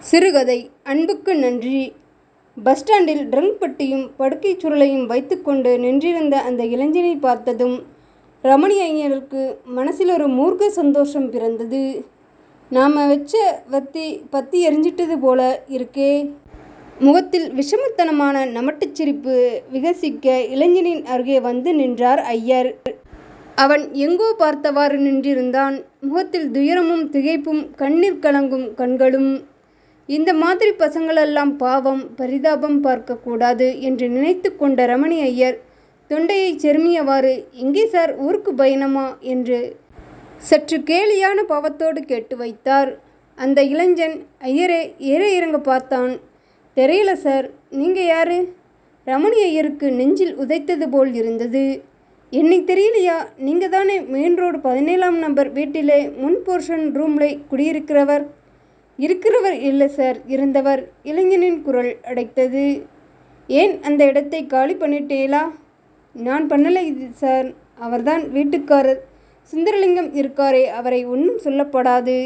சிறுகதை அன்புக்கு நன்றி. பஸ் ஸ்டாண்டில் ட்ரங்க் பட்டியும் படுக்கைச் சுருளையும் வைத்துக்கொண்டு நின்றிருந்த அந்த இளைஞனை பார்த்ததும் ரமணி ஐயருக்கு மனசில் ஒரு மூர்க்க சந்தோஷம் பிறந்தது. நாம் வச்ச வத்தி பத்தி எரிஞ்சிட்டது போல இருக்கே. முகத்தில் விஷமத்தனமான நமட்டுச் சிரிப்பு விகசிக்க இளைஞனின் அருகே வந்து நின்றார் ஐயர். அவன் எங்கோ பார்த்தவாறு நின்றிருந்தான். முகத்தில் துயரமும் திகைப்பும் கண்ணீர் கலங்கும் கண்களும் இந்த மாதிரி பசங்களெல்லாம் பாவம் பரிதாபம் பார்க்கக்கூடாது என்று நினைத்து கொண்ட ரமணி ஐயர் தொண்டையை செருமியவாறு எங்கே சார் ஊருக்கு பயணமா என்று சற்று கேலியான பாவத்தோடு கேட்டு வைத்தார். அந்த இளைஞன் ஐயரே ஏற இறங்க பார்த்தான். தெரியல சார் நீங்கள் யாரு ரமணி ஐயருக்கு நெஞ்சில் உதைத்தது போல் இருந்தது. என்னை தெரியலையா? நீங்கள் தானே மெயின் ரோடு பதினேழாம் நம்பர் வீட்டிலே முன் போர்ஷன் ரூம்ல குடியிருக்கிறவர்? இருக்கிறவர் இல்லை சார் இருந்தவர் இளைஞனின் குரல் அடைத்தது. ஏன் அந்த இடத்தை காலி பண்ணிட்டேலா நான் பண்ணலை இது சார். அவர்தான் வீட்டுக்காரர். சுந்தரலிங்கம் இருக்காரே அவரை ஒன்றும் சொல்லப்படாது.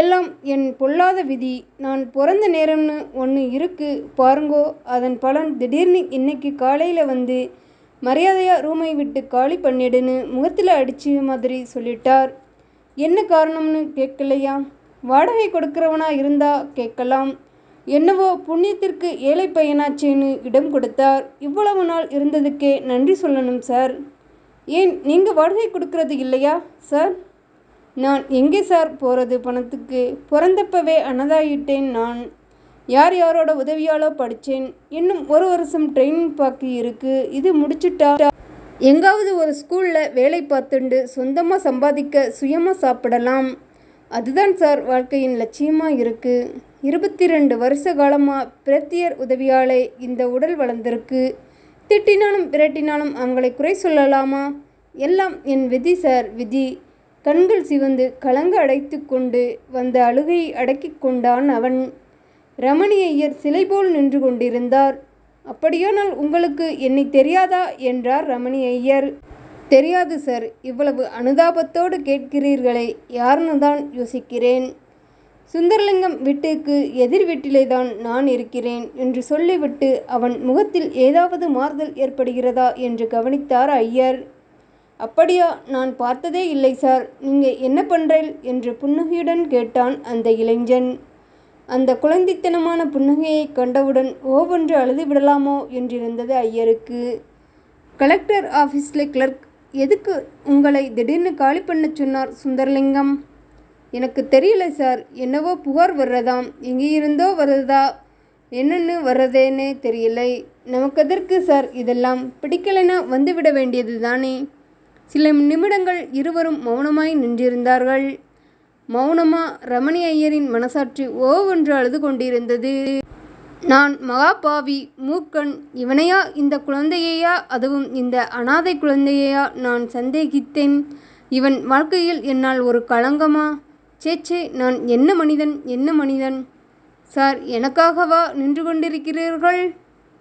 எல்லாம் என் பொல்லாத விதி. நான் பிறந்த நேரம்னு ஒன்று இருக்கு. பாருங்கோ அதன் பலன் திடீர்னு இன்னைக்கு காலையில் வந்து மரியாதையாக ரூமை விட்டு காலி பண்ணிடுன்னு முகத்தில் அடிச்சு மாதிரி சொல்லிட்டார். என்ன காரணம்னு கேட்கலையா? வாடகை கொடுக்கிறவனா இருந்தா கேட்கலாம். என்னவோ புண்ணியத்திற்கு ஏழை பையனாச்சேன்னு இடம் கொடுத்தார். இவ்வளவு நாள் இருந்ததுக்கே நன்றி சொல்லணும் சார். ஏன் நீங்கள் வாடகை கொடுக்கறது இல்லையா சார்? நான் எங்கே சார் போகிறது பணத்துக்கு? பிறந்தப்பவே அனதாயிட்டேன் நான். யார் யாரோட உதவியாலோ படித்தேன். இன்னும் ஒரு வருஷம் ட்ரைனிங் பாக்கி இருக்குது இது முடிச்சுட்டா? எங்காவது ஒரு ஸ்கூலில் வேலை பார்த்துண்டு சொந்தமாக சம்பாதிக்க சுயமாக சாப்பிடலாம். அதுதான் சார் வாழ்க்கையின் லட்சியமாக இருக்குது இருபத்தி ரெண்டு வருஷ காலமாக பிரத்தியர் உதவியாலே இந்த உடல் வளர்ந்திருக்கு. திட்டினாலும் விரட்டினாலும் அவங்களை குறை சொல்லலாமா? எல்லாம் என் விதி சார் விதி. கண்கள் சிவந்து கலங்க அடைத்து கொண்டு வந்த அழுகையை அடக்கி கொண்டான் அவன். ரமணி ஐயர் சிலை போல் நின்று கொண்டிருந்தார். அப்படியானால் உங்களுக்கு என்னை தெரியாதா? என்றார் ரமணி ஐயர். தெரியாது சார். இவ்வளவு அனுதாபத்தோடு கேட்கிறீர்களே யாருன்னு தான் யோசிக்கிறேன். சுந்தரலிங்கம் வீட்டுக்கு எதிர் வீட்டிலே தான் நான் இருக்கிறேன் என்று சொல்லிவிட்டு அவன் முகத்தில் ஏதாவது மாறுதல் ஏற்படுகிறதா என்று கவனித்தார் ஐயர். அப்படியா நான் பார்த்ததே இல்லை சார். நீங்கள் என்ன பண்ணுறேன் என்று புன்னகையுடன் கேட்டான் அந்த இளைஞன். அந்த குழந்தைத்தனமான புன்னகையை கண்டவுடன் ஓவென்று அழுது விடலாமோ? என்றிருந்தது ஐயருக்கு. கலெக்டர் ஆஃபீஸில் கிளர்க் எதுக்கு உங்களை திடீர்னு காலி பண்ண சொன்னார் சுந்தரலிங்கம்? எனக்கு தெரியல சார். என்னவோ புகார் வர்றதாம். எங்கேயிருந்தோ வர்றதா? என்னென்னு வர்றதேன்னு தெரியலை. நமக்கு எதற்கு சார் இதெல்லாம்? பிடிக்கலைன்னா வந்துவிட வேண்டியது தானே? சில நிமிடங்கள் இருவரும் மௌனமாய் நின்றிருந்தார்கள். மௌனமா ரமணி ஐயரின் மனசாட்சி ஓவென்று அழுது கொண்டிருந்தது. நான் மகாபாவி மூக்கன் இவனையா இந்த குழந்தையையா? அதுவும் இந்த அனாதை குழந்தையையா நான் சந்தேகித்தேன். இவன் வாழ்க்கையில் என்னால் ஒரு களங்கமா? சேச்சே நான் என்ன மனிதன் என்ன மனிதன்? சார் எனக்காகவா நின்று கொண்டிருக்கிறீர்கள்?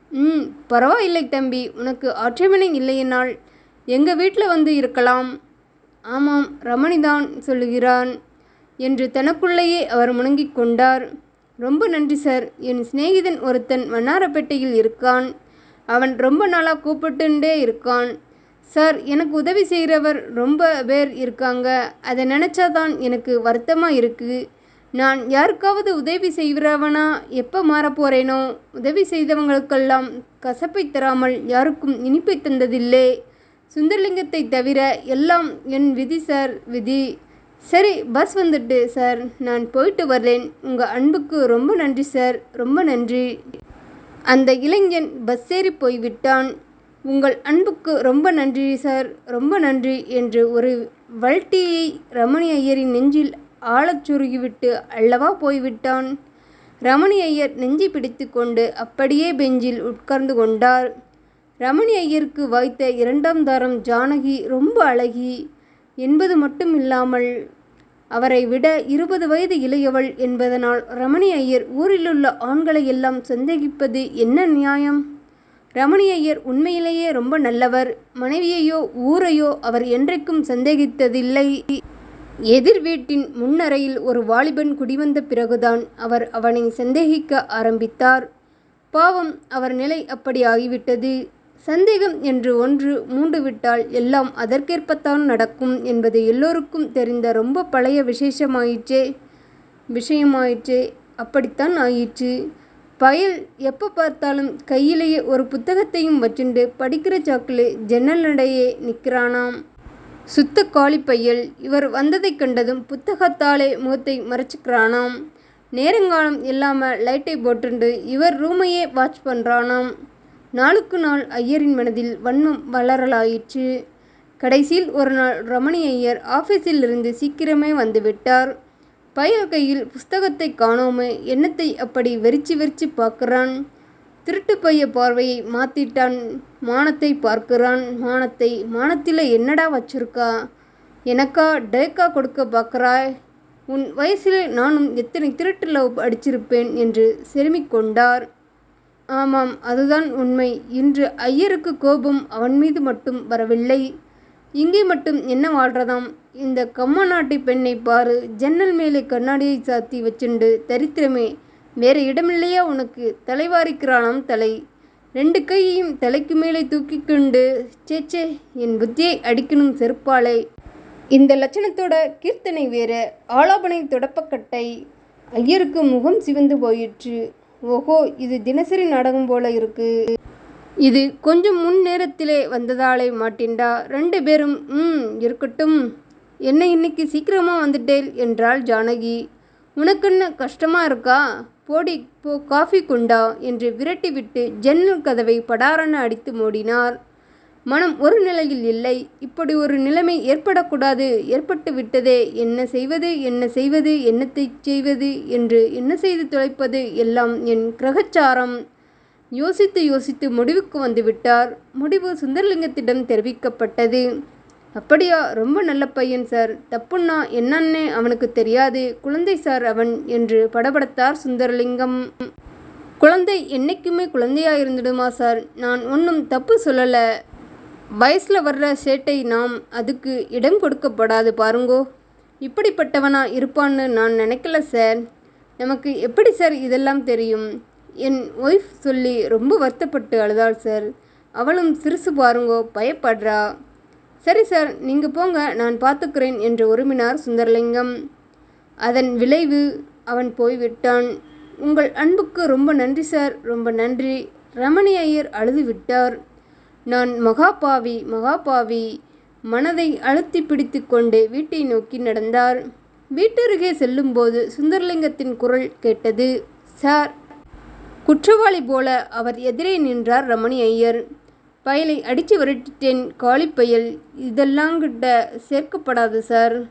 ம் பரவாயில்லை தம்பி உனக்கு ஆட்சேபனை இல்லையென்னால் எங்கள் வீட்டில் வந்து இருக்கலாம். ஆமாம் ரமணிதான் சொல்லுகிறான் என்று தனக்குள்ளேயே அவர் முணங்கிக் கொண்டார். ரொம்ப நன்றி சார். என் சிநேகிதன் ஒருத்தன் வண்ணாரப்பேட்டையில் இருக்கான். அவன் ரொம்ப நாளாக கூப்பிட்டுண்டே இருக்கான். சார் எனக்கு உதவி செய்கிறவர் ரொம்ப பேர் இருக்காங்க. அதை நினச்சாதான் எனக்கு வருத்தமாக இருக்குது நான் யாருக்காவது உதவி செய்கிறவனா? எப்போ மாறப்போகிறேனோ உதவி செய்தவங்களுக்கெல்லாம் கசப்பை தராமல் யாருக்கும் இனிப்பை தந்ததில்லை. சுந்தரலிங்கத்தை தவிர எல்லாம் என் விதி சார். விதி. சரி பஸ் வந்துட்டு சார் நான் போயிட்டு வரேன் உங்கள் அன்புக்கு ரொம்ப நன்றி சார் ரொம்ப நன்றி. அந்த இளைஞன் பஸ் ஏறி போய்விட்டான். உங்கள் அன்புக்கு ரொம்ப நன்றி சார் ரொம்ப நன்றி என்று ஒரு வல்ட்டியை ரமணி ஐயரின் நெஞ்சில் ஆழச் சுருகிவிட்டு அல்லவா போய்விட்டான். ரமணி ஐயர் நெஞ்சை பிடித்து கொண்டு அப்படியே பெஞ்சில் உட்கார்ந்து கொண்டார். ரமணி ஐயருக்கு வாய்த்த இரண்டாம் தாரம் ஜானகி ரொம்ப அழகி என்பது மட்டும் இல்லாமல் அவரை விட இருபது வயது இளையவள் என்பதனால் ரமணி ஐயர் ஊரிலுள்ள ஆண்களை எல்லாம் சந்தேகிப்பது என்ன நியாயம் ரமணி ஐயர் உண்மையிலேயே ரொம்ப நல்லவர் மனைவியையோ ஊரையோ அவர் என்றைக்கும் சந்தேகித்ததில்லை எதிர் வீட்டின் முன்னறையில் ஒரு வாலிபன் குடிவந்த பிறகுதான் அவர் அவனை சந்தேகிக்க ஆரம்பித்தார். பாவம் அவர் நிலை அப்படி ஆகிவிட்டது. சந்தேகம் என்று ஒன்று மூண்டுவிட்டால் எல்லாம் அதற்கேற்பத்தான் நடக்கும் என்பது எல்லோருக்கும் தெரிந்த ரொம்ப பழைய விசேஷமாயிற்றே விஷயமாயிற்றே. அப்படித்தான் ஆயிற்று. பயல் எப்போ பார்த்தாலும் கையிலேயே ஒரு புத்தகத்தையும் வச்சுண்டு படிக்கிற சாக்கிலே ஜன்னலண்டையே நிற்கிறானாம் சுத்த காளி பையல் இவர் வந்ததைக் கண்டதும் புத்தகத்தாலே முகத்தை மறைச்சிக்கிறானாம் நேரங்காலம் இல்லாமல் லைட்டை போட்டுண்டு இவர் ரூமையே வாட்ச் பண்ணுறானாம் நாளுக்கு நாள் ஐயரின் மனதில் வன்மம் வளரலாயிற்று. கடைசியில் ஒரு நாள் ரமணி ஐயர் ஆபீஸிலிருந்து சீக்கிரமே வந்துவிட்டார். பயல் கையில் புஸ்தகத்தைக் காணோமே என்னத்தை அப்படி வெறிச்சு வெறிச்சு பார்க்கிறான் திருட்டுப் பைய பார்வையை மாத்திட்டான் மானத்தை பார்க்கிறான் மானத்தை. மானத்தில் என்னடா வச்சிருக்கா? எனக்கா டேக்கா கொடுக்க பார்க்குறாய் உன் வயசில் நானும் எத்தனை திருட்டு லவ் அடிச்சிருப்பேன் என்று செருமிக் கொண்டார். ஆமாம் அதுதான் உண்மை. இன்று ஐயருக்கு கோபம் அவன் மீது மட்டும் வரவில்லை. இங்கே மட்டும் என்ன வாழ்றதாம். கம்ம நாட்டு பெண்ணைப் பாரு ஜன்னல் மேலே கண்ணாடியை சாத்தி வச்சுண்டு தரித்திரமே வேறு இடமில்லையா உனக்கு? தலைவாரிக்கிறானாம் தலை. ரெண்டு கையையும் தலைக்கு மேலே தூக்கிக்கொண்டு சேச்சே என் புத்தியை அடிக்கணும் செருப்பாலே. இந்த லட்சணத்தோட கீர்த்தனை வேற. ஆலாபனை தொடப்பக்கட்டை. ஐயருக்கு முகம் சிவந்து போயிற்று. ஓஹோ இது தினசரி நாடகம் போல இருக்கு. இது கொஞ்சம் முன் நேரத்திலே வந்ததாலே மாட்டிண்டா? ரெண்டு பேரும் ம் இருக்கட்டும். என்ன இன்னைக்கு சீக்கிரமா வந்துட்டேல் என்றாள் ஜானகி. உனக்கென்ன கஷ்டமா இருக்கா? போடி போ காஃபி குண்டா என்று விரட்டிவிட்டு ஜன்னல் கதவை படாரன அடித்து மூடினார். மனம் ஒரு நிலையில் இல்லை. இப்படி ஒரு நிலைமை ஏற்படக்கூடாது ஏற்பட்டு விட்டதே என்ன செய்வது என்ன செய்வது என்னத்தை செய்வது என்று என்ன செய்து தொலைப்பது எல்லாம் என் கிரகச்சாரம். யோசித்து யோசித்து முடிவுக்கு வந்துவிட்டார். முடிவு சுந்தரலிங்கத்திடம் தெரிவிக்கப்பட்டது. அப்படியா ரொம்ப நல்ல பையன் சார். தப்புன்னா என்னன்னே அவனுக்கு தெரியாது. குழந்தை சார் அவன் என்று படபடத்தார் சுந்தரலிங்கம். குழந்தை என்னைக்குமே குழந்தையாக இருந்துடுமா சார்? நான் ஒன்றும் தப்பு சொல்லலை வயசில் வர்ற சேட்டை நாம் அதுக்கு இடம் கொடுக்கப்படாது பாருங்கோ. இப்படிப்பட்டவனா இருப்பான்னு நான் நினைக்கல சார். நமக்கு எப்படி சார் இதெல்லாம் தெரியும்? என் ஒய்ஃப் சொல்லி ரொம்ப வருத்தப்பட்டு அழுதாள் சார். அவளும் சிறுசு பாருங்கோ பயப்படுறா சரி சார் நீங்கள் போங்க நான் பார்த்துக்கிறேன் என்று உறுமினார் சுந்தரலிங்கம். அதன் விளைவு அவன் போய்விட்டான். உங்கள் அன்புக்கு ரொம்ப நன்றி சார் ரொம்ப நன்றி. ரமணி ஐயர் அழுது விட்டார் நான் மகாபாவி மகாபாவி. மனதை அழுத்திப் பிடித்து கொண்டு வீட்டை நோக்கி நடந்தார். வீட்டருகே செல்லும்போது சுந்தரலிங்கத்தின் குரல் கேட்டது. சார். குற்றவாளி போல அவர் எதிரே நின்றார் ரமணி ஐயர். பயலை அடித்து விரட்டிட்டேன் காலிப் இதெல்லாம் இதெல்லாங்கிட்ட சேர்க்கப்படாது சார்.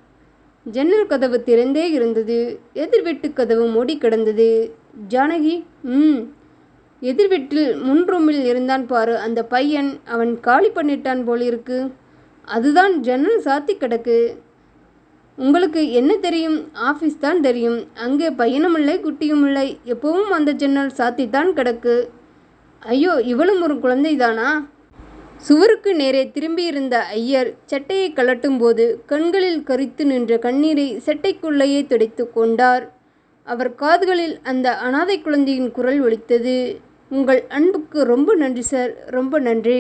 ஜன்னல் கதவு திறந்தே இருந்தது. எதிர் வீட்டுக் கதவு மூடி கிடந்தது. ஜானகி ம். எதிர் வீட்டில் முன் ரூமில் இருந்தான் பாரு அந்த பையன் அவன் காலி பண்ணிட்டான் போலிருக்கு. அதுதான் ஜன்னல் சாத்தி கிடக்கு. உங்களுக்கு என்ன தெரியும்? ஆஃபீஸ் தான் தெரியும். அங்கே பையனுமில்லை குட்டியுமில்லை. எப்பவும் அந்த ஜன்னல் சாத்தித்தான் கிடக்கு. ஐயோ இவளும் ஒரு குழந்தைதானா? சுவருக்கு நேரே திரும்பியிருந்த ஐயர் சட்டையை கலட்டும் போது கண்களில் கரித்து நின்ற கண்ணீரை சட்டைக்குள்ளேயே துடைத்துக் கொண்டார். அவர் காதுகளில் அந்த அனாதை குழந்தையின் குரல் ஒலித்தது. உங்கள் அன்புக்கு ரொம்ப நன்றி சார் ரொம்ப நன்றி.